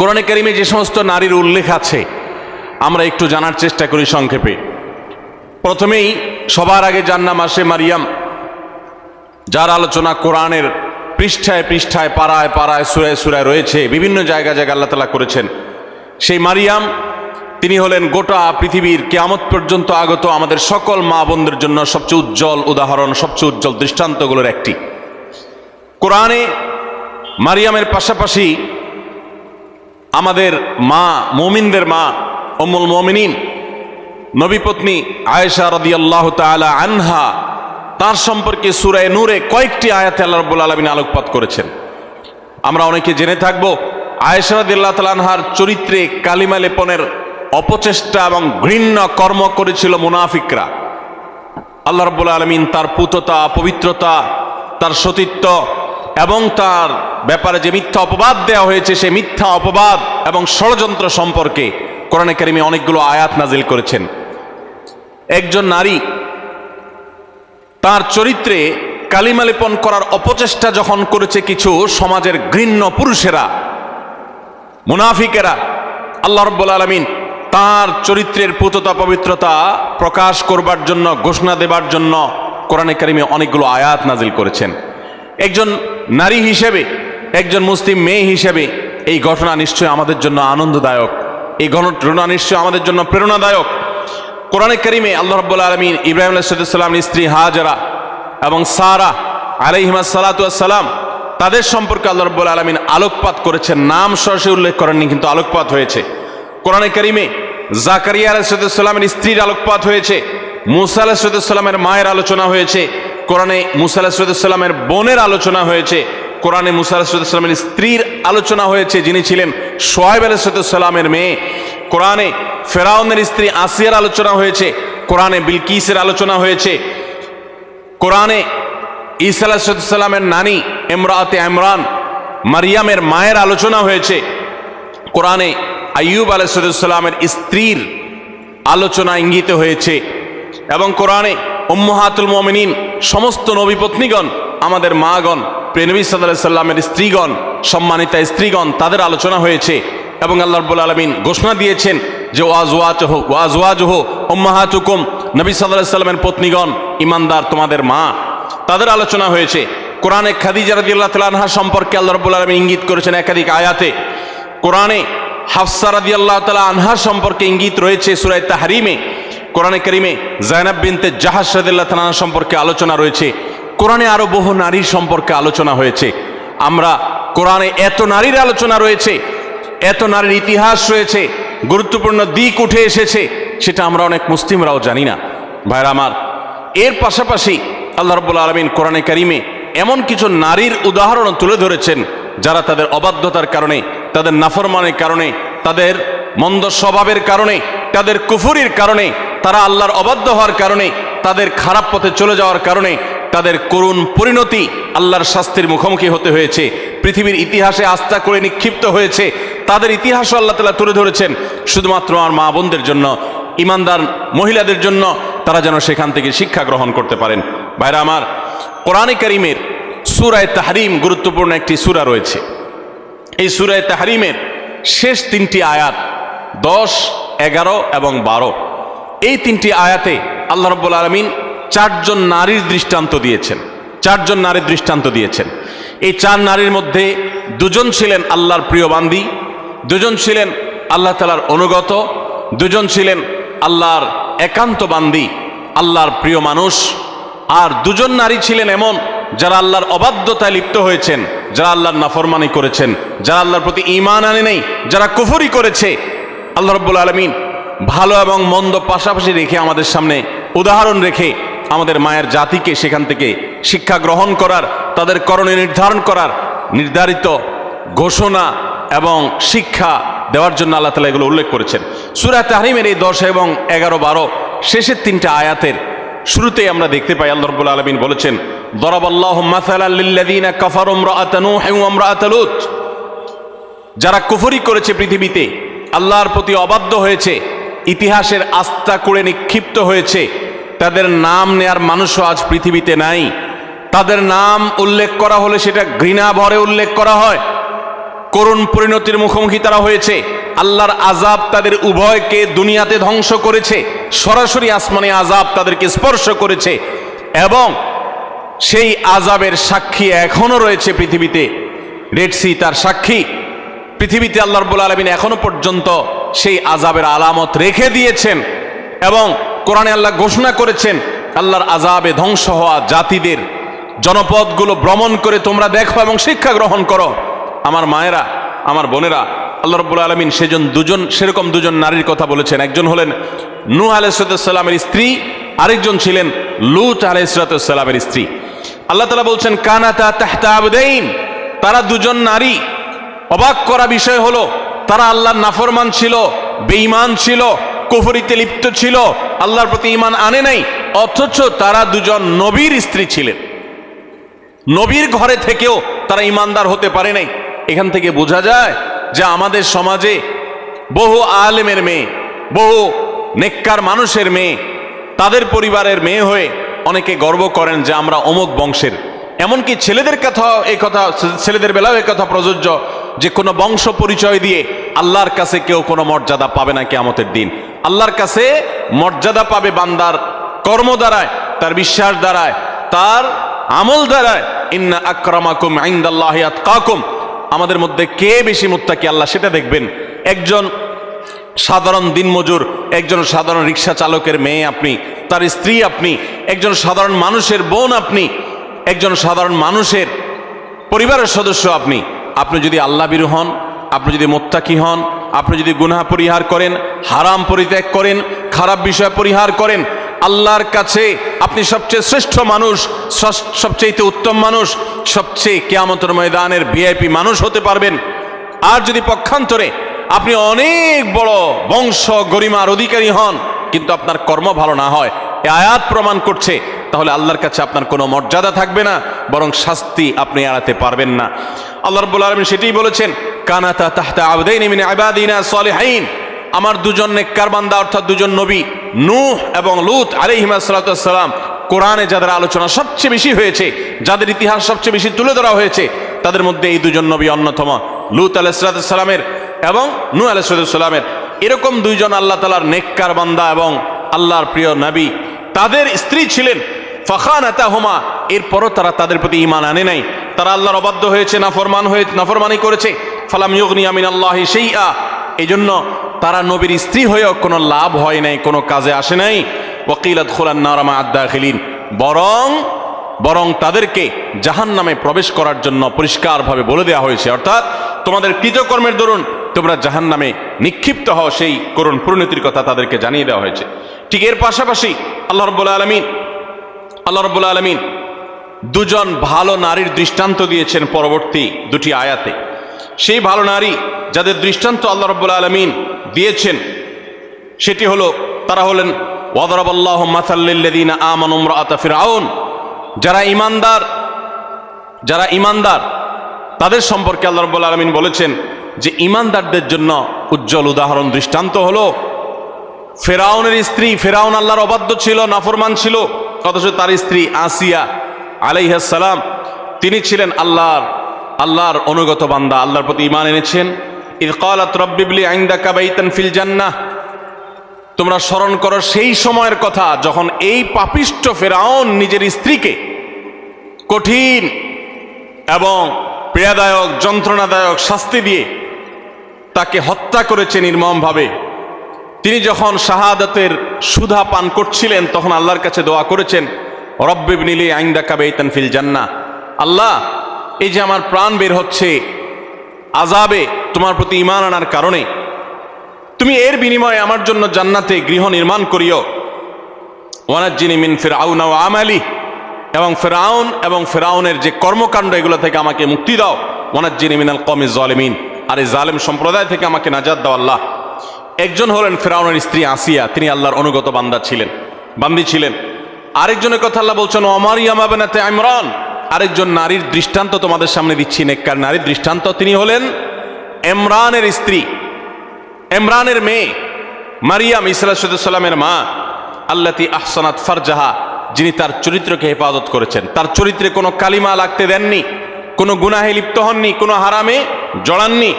কোরআনে কারিমে যে সমস্ত নারীর উল্লেখ আছে, আমরা একটু জানার চেষ্টা করি সংক্ষেপে। প্রথমেই, সবার আগে যার নাম আসে মারিয়াম, যার আলোচনা কোরআনের পৃষ্ঠায় পৃষ্ঠায়, পাড়ায় পাড়ায়, সুরায় সুরায় রয়েছে, বিভিন্ন জায়গা জায়গা আল্লাহ তালা করেছেন। সেই মারিয়াম, তিনি হলেন গোটা পৃথিবীর কেয়ামত পর্যন্ত আগত আমাদের সকল মা বোনদের জন্য সবচেয়ে উজ্জ্বল উদাহরণ, সবচেয়ে উজ্জ্বল দৃষ্টান্তগুলোর একটি। কোরআনে মারিয়ামের পাশাপাশি আমাদের মা, মোমিনদের মা অমুল মমিনিন নবীপত্নী আয়েশা রদি আল্লাহ তালা আনহা, তার সম্পর্কে সুরায় নূরে কয়েকটি আয়াত আল্লাহ রব্বুল আলমিন আলোকপাত করেছেন। আমরা অনেকে জেনে থাকব, আয়েশা রদিল্লাহ তালানহার চরিত্রে কালিমা লেপনের অপচেষ্টা এবং ঘৃণ্য কর্ম করেছিল মুনাফিকরা। আল্লাহ রব্বুল আলমিন তার পুততা, পবিত্রতা, তার সতীত্ব এবং তার ব্যাপারে যে মিথ্যা অপবাদ দেওয়া হয়েছে, সে মিথ্যা অপবাদ এবং ষড়যন্ত্র সম্পর্কে কোরআন কারিমে অনেকগুলো আয়াত নাজিল করেছেন। একজন নারী তার চরিত্রে কালিমালিপন করার অপচেষ্টা যখন করেছে কিছু সমাজের ঘৃণ্য পুরুষেরা, মুনাফিকেরা, আল্লাহ রব্বুল আলমিন তার চরিত্রের পুততা পবিত্রতা প্রকাশ করবার জন্য, ঘোষণা দেবার জন্য কোরআনে কারিমে অনেকগুলো আয়াত নাজিল করেছেন। একজন নারী হিসেবে, একজন মুসলিম মেয়ে হিসেবে এই ঘটনা নিশ্চয়ই আমাদের জন্য আনন্দদায়ক। এই ঘটনা নিশ্চয়ই আমাদের জন্য প্রেরণাদায়ক। কোরআনে করিমে আল্লাহ রব্বুল আলমিন ইব্রাহিম আলাইসাল্লামের স্ত্রী হাজারা এবং সারা আলাইহিমা সালাতাম তাদের সম্পর্কে আল্লাহ রব্বুল আলমিন আলোকপাত করেছেন। নাম সরাসরি উল্লেখ করেননি, কিন্তু আলোকপাত হয়েছে। কোরআনে করিমে জাকারিয়া আলাইসাল্লামের স্ত্রীর আলোকপাত হয়েছে, মুসা আলাহিসাল্লামের মায়ের আলোচনা হয়েছে কোরআনে মুসা আলাহিসাল্লামের বোনের আলোচনা হয়েছে। কোরআনে মুসা আলাহিসাল্লামের স্ত্রীর আলোচনা হয়েছে, যিনি ছিলেন সোহেব আলাহিসাল্লামের মেয়ে। কোরআনে ফেরাউনের স্ত্রী আসিয়ার আলোচনা হয়েছে, কোরআনে বিলকিসের আলোচনা হয়েছে। কোরআনে ঈসা আলাহিসাল্লামের নানি এমরাতে ইমরান, মারিয়ামের মায়ের আলোচনা হয়েছে। কোরআনে আইয়ুব আলাইসাল্লামের স্ত্রীর আলোচনা ইঙ্গিত হয়েছে। এবং কোরআনে উম্মহাতুল মমিনিন, সমস্ত নবীপত্নীগণ আমাদের মাগণ প্রেনবী সাল্লামের স্ত্রীগণ, সম্মানিতা স্ত্রীগণ, তাদের আলোচনা হয়েছে এবং আল্লাহ রব্বুল আলমিন ঘোষণা দিয়েছেন যে ওয়াজওয়াজ হো ওয়াজওয়াজ হো উম্মাহাতুকুম নবী সাল্লাহ পত্নীগণ, ইমানদার তোমাদের মা। তাদের আলোচনা হয়েছে, কোরআনে খাদিজা রাদিয়াল্লাহু তাআলা আনহা সম্পর্কে আল্লাহ রাব্বুল আলামিন ইঙ্গিত করেছেন একাধিক আয়াতে। কোরআনে হাফসা রাদিয়াল্লাহু তাআলা আনহা সম্পর্কে ইঙ্গিত রয়েছে সূরা তাহরিমে। কোরআনে কারিমে জায়নাব বিনতে জাহাজ তাআলা আনহা সম্পর্কে আলোচনা রয়েছে। কোরআনে আরও বহু নারীর সম্পর্কে আলোচনা হয়েছে। আমরা কোরআনে এত নারীর আলোচনা রয়েছে, এত নারীর ইতিহাস রয়েছে, গুরুত্বপূর্ণ দিক উঠে এসেছে, সেটা আমরা অনেক মুসলিমরাও জানি না। ভাইরা আমার, এর পাশাপাশি আল্লাহ রব্বুল আলমিন কোরআনে কারিমে এমন কিছু নারীর উদাহরণ তুলে ধরেছেন, যারা তাদের অবাধ্যতার কারণে, তাদের নাফরমানের কারণে, তাদের মন্দ স্বভাবের কারণে, তাদের কুফুরির কারণে তারা আল্লাহর অবাধ্য হওয়ার কারণে, তাদের খারাপ পথে চলে যাওয়ার কারণে, তাদের করুণ পরিণতি আল্লাহর শাস্তির মুখোমুখি হতে হয়েছে। পৃথিবীর ইতিহাসে আস্থা করে নিক্ষিপ্ত হয়েছে। তাদের ইতিহাসও আল্লাহ তালা তুলে ধরেছেন। শুধুমাত্র আমার মা বোনদের জন্য, ইমানদার মহিলাদের জন্য তারা যেন সেখান থেকে শিক্ষা গ্রহণ করতে পারেন। ভাইরা আমার, কোরআনে করিমের সুরায় তাহারিম গুরুত্বপূর্ণ একটি সুরা রয়েছে। এই সুরায় তাহারিমের শেষ তিনটি আয়াত দশ, এগারো এবং বারো। এই তিনটি আয়াতে আল্লাহ রব্বুল আলমিন চারজন নারীর দৃষ্টান্ত দিয়েছেন। চারজন নারীর দৃষ্টান্ত দিয়েছেন। এই চার নারীর মধ্যে দুজন ছিলেন আল্লাহর প্রিয় বান্দি, দুজন ছিলেন আল্লাহ তালার অনুগত, দুজন ছিলেন আল্লাহর একান্ত বান্দি, আল্লাহর প্রিয় মানুষ। আর দুজন নারী ছিলেন এমন যারা আল্লাহর অবাধ্যতায় লিপ্ত হয়েছেন, যারা আল্লাহর নাফরমানি করেছেন, যারা আল্লাহর প্রতি ইমান আনে নেই, যারা কুফরি করেছে। আল্লাহ রব্বুল আলমিন ভালো এবং মন্দ পাশাপাশি রেখে আমাদের সামনে উদাহরণ রেখে আমাদের মায়ের জাতিকে সেখান থেকে শিক্ষা গ্রহণ করার, তাদের করণে নির্ধারণ করার নির্ধারিত ঘোষণা এবং শিক্ষা দেওয়ার জন্য আল্লাহ তালা এগুলো উল্লেখ করেছেন। সুরা তাহরিমের এই দশ এবং এগারো বারো শেষের তিনটা আয়াতের শুরুতেই আমরা দেখতে পাই, আল্লাহ রব্বুল আলমিন বলেছেন যারা কুফরি করেছে পৃথিবীতে, আল্লাহর প্রতি অবাধ্য হয়েছে ইতিহাসের আস্থা করে নিক্ষিপ্ত হয়েছে। তাদের নাম নেয়ার মানুষও আজ পৃথিবীতে নাই। তাদের নাম উল্লেখ করা হলে সেটা ঘৃণা ভরে উল্লেখ করা হয়। করুণ পরিণতির মুখোমুখি তারা হয়েছে। আল্লাহর আজাব তাদের উভয়কে দুনিয়াতে ধ্বংস করেছে। সরাসরি আসমানে আজাব তাদেরকে স্পর্শ করেছে। এবং সেই আজাবের সাক্ষী এখনও রয়েছে পৃথিবীতে। রেডসি তার সাক্ষী। পৃথিবীতে আল্লাহ রব্বুল আলমিন এখনও পর্যন্ত সেই আজাবের আলামত রেখে দিয়েছেন এবং কোরআনে আল্লাহ ঘোষণা করেছেন, আল্লাহর আজাবে ধ্বংস হওয়া জাতিদের জনপদগুলো ভ্রমণ করে তোমরা দেখো এবং শিক্ষা গ্রহণ করো। আমার মায়েরা, আমার বোনেরা, আল্লাহ রব্বুল আলমিন সেজন দুজন, সেরকম দুজন নারীর কথা বলেছেন। একজন হলেন নূহ আলাইসালামের স্ত্রী, আরেকজন ছিলেন লুত আলাইসালামের স্ত্রী। আল্লাহ তালা বলছেন, কানাতা তাহতা তারা দুজন নারী। অবাক করা বিষয় হলো তারা আল্লাহর নাফরমান ছিল, বেঈমান ছিল, কুফরিতে লিপ্ত ছিল, আল্লাহর প্রতি ইমান আনে নাই, অথচ তারা দুজন নবীর স্ত্রী ছিলেন। নবীর ঘরে থেকেও তারা ইমানদার হতে পারে নাই। এখান থেকে বোঝা যায় যে আমাদের সমাজে বহু আলেমের মেয়ে, বহু নেককার মানুষের মেয়ে, তাদের পরিবারের মেয়ে হয়ে অনেকে গর্ব করেন যে আমরা অমুক বংশের। এমনকি ছেলেদের কথা এই কথা, ছেলেদের বেলাও এই কথা প্রযোজ্য যে কোনো বংশ পরিচয় দিয়ে আল্লাহর কাছে কেউ কোনো মর্যাদা পাবে না কেয়ামতের দিন। আল্লাহর কাছে মর্যাদা পাবে বান্দার কর্ম দ্বারায়, তার বিশ্বাস দ্বারায়, তার আমল দ্বারায়। ইন্না আক্রামাকুম আইন্দাল্লাহ আতকাকুম। আমাদের মধ্যে কে বেশি মুত্তাকি আল্লাহ সেটা দেখবেন। একজন সাধারণ দিনমজুর, একজন সাধারণ রিক্সা চালকের মেয়ে আপনি, তার স্ত্রী আপনি, একজন সাধারণ মানুষের বোন আপনি, একজন সাধারণ মানুষের পরিবারের সদস্য আপনি। আপনি যদি আল্লাহ বিরু হন আপনি যদি মোত্তাকি হন, আপনি যদি গুনাহ পরিহার করেন, হারাম পরিত্যাগ করেন, খারাপ বিষয় পরিহার করেন, আল্লাহর কাছে আপনি সবচেয়ে শ্রেষ্ঠ মানুষ সবচেয়ে উত্তম মানুষ, সবচেয়ে কেয়ামতর ময়দানের ভিআইপি মানুষ হতে পারবেন। আর যদি পক্ষান্তরে আপনি অনেক বড় বংশ গরিমার অধিকারী হন, কিন্তু আপনার কর্ম ভালো না হয়, এ আয়াত প্রমাণ করছে, তাহলে আল্লাহর কাছে আপনার কোনো মর্যাদা থাকবে না, বরং শাস্তি আপনি এড়াতে পারবেন না। আল্লাহ রব্বুল আলমিন সেটাই বলেছেন কানাতা তাহতা আবদাইন মিন ইবাদিনা সলিহাইন। আমার দুজন নেককার বান্দা অর্থাৎ দুজন নবী, নূহ এবং লুত আলাইহিমা সালাম কোরআনে যাদের আলোচনা সবচেয়ে বেশি হয়েছে, যাদের ইতিহাস সবচেয়ে বেশি তুলে ধরা হয়েছে, তাদের মধ্যে এই দুজন নবী অন্যতম, লুত আলাইসালামের এবং নূ আলাইসালামের এরকম দুইজন আল্লাহ তালার নেককার বান্দা এবং আল্লাহর প্রিয় নবী, তাদের স্ত্রী ছিলেন ফখান হোমা এরপরও তারা তাদের প্রতি ইমান আনে নাই। তারা আল্লাহর অবাধ্য হয়েছে, নাফরমান হয়ে নাফরমানি করেছে। ফালাম ইউগনি আমিন আল্লাহ সেই এই জন্য তারা নবীর স্ত্রী হয়েও কোনো লাভ হয় নাই, কোনো কাজে আসে নাই। ওকিলাত খোলান নারামা আদা খিলিন বরং বরং তাদেরকে জাহান নামে প্রবেশ করার জন্য পরিষ্কারভাবে বলে দেওয়া হয়েছে। অর্থাৎ তোমাদের কৃতকর্মের দরুন তোমরা জাহান নামে নিক্ষিপ্ত হও, সেই করুণ পরিণতির কথা তাদেরকে জানিয়ে দেওয়া হয়েছে। ঠিক এর পাশাপাশি আল্লাহ রব্বুল আলমিন, আল্লাহ রব্বুল আলমিন দুজন ভালো নারীর দৃষ্টান্ত দিয়েছেন পরবর্তী দুটি আয়াতে। সেই ভালো নারী যাদের দৃষ্টান্ত আল্লাহ রব্বুল আলমিন দিয়েছেন, সেটি হলো তারা হলেন, ওয়াদরাবাল্লাহ মাসাল্লিল্লাদিনা আমান উমরাত ফিরাউন যারা ইমানদার যারা ইমানদার তাদের সম্পর্কে আল্লাহ রব্বুল আলমিন বলেছেন যে ইমানদারদের জন্য উজ্জ্বল উদাহরণ দৃষ্টান্ত হলো ফেরাউনের স্ত্রী ফেরাউন আল্লাহর অবাধ্য ছিল, নাফরমান ছিল, অথচ তার স্ত্রী আসিয়া আলাইহাসালাম তিনি ছিলেন আল্লাহর আল্লাহর অনুগত বান্দা, আল্লাহর প্রতি ইমান এনেছেন। ইদ কালাত রব্বিবলি আইন্দা কাবাইতান ফিল জান্নাহ। তোমরা স্মরণ করো সেই সময়ের কথা যখন এই পাপিষ্ট ফেরাউন নিজের স্ত্রীকে কঠিন এবং পীড়াদায়ক, যন্ত্রণাদায়ক শাস্তি দিয়ে তাকে হত্যা করেছে নির্মমভাবে। তিনি যখন শাহাদাতের সুধা পান করছিলেন, তখন আল্লাহর কাছে দোয়া করেছেন রব্বিব নিলে আইন্দা কাবে ফিল জান্না আল্লাহ এই যে আমার প্রাণ বের হচ্ছে আজাবে তোমার প্রতি ইমান আনার কারণে, তুমি এর বিনিময়ে আমার জন্য জান্নাতে গৃহ নির্মাণ করিও। ওয়ানাজ্জিনি মিন ফেরাউন আমালি, এবং ফেরাউন এবং ফেরাউনের যে কর্মকাণ্ড, এগুলো থেকে আমাকে মুক্তি দাও। ওয়ানাজ্জিনি মিনাল কমি জলেমিন আর এই জালেম সম্প্রদায় থেকে আমাকে নাজাদ দাও আল্লাহ। একজন হলেন ফেরাউনের স্ত্রী আসিয়া, তিনি আল্লাহর অনুগত বান্দা ছিলেন, বান্দি ছিলেন। আরেকজনের কথা আল্লাহ বলছেন অমারিয়ামা বেনাতে ইমরান। আরেকজন নারীর দৃষ্টান্ত তোমাদের সামনে দিচ্ছি নেককার নারীর দৃষ্টান্ত। তিনি হলেন এমরানের স্ত্রী এমরানের মেয়ে, মারিয়াম ইসলামের মা, আল্লাতি আহসানাত ফারজাহা, যিনি তার চরিত্রকে হেফাজত করেছেন। তার চরিত্রে কোনো কালিমা লাগতে দেননি, কোনো গুনাহে লিপ্ত হননি, কোনো হারামে জড়াননি।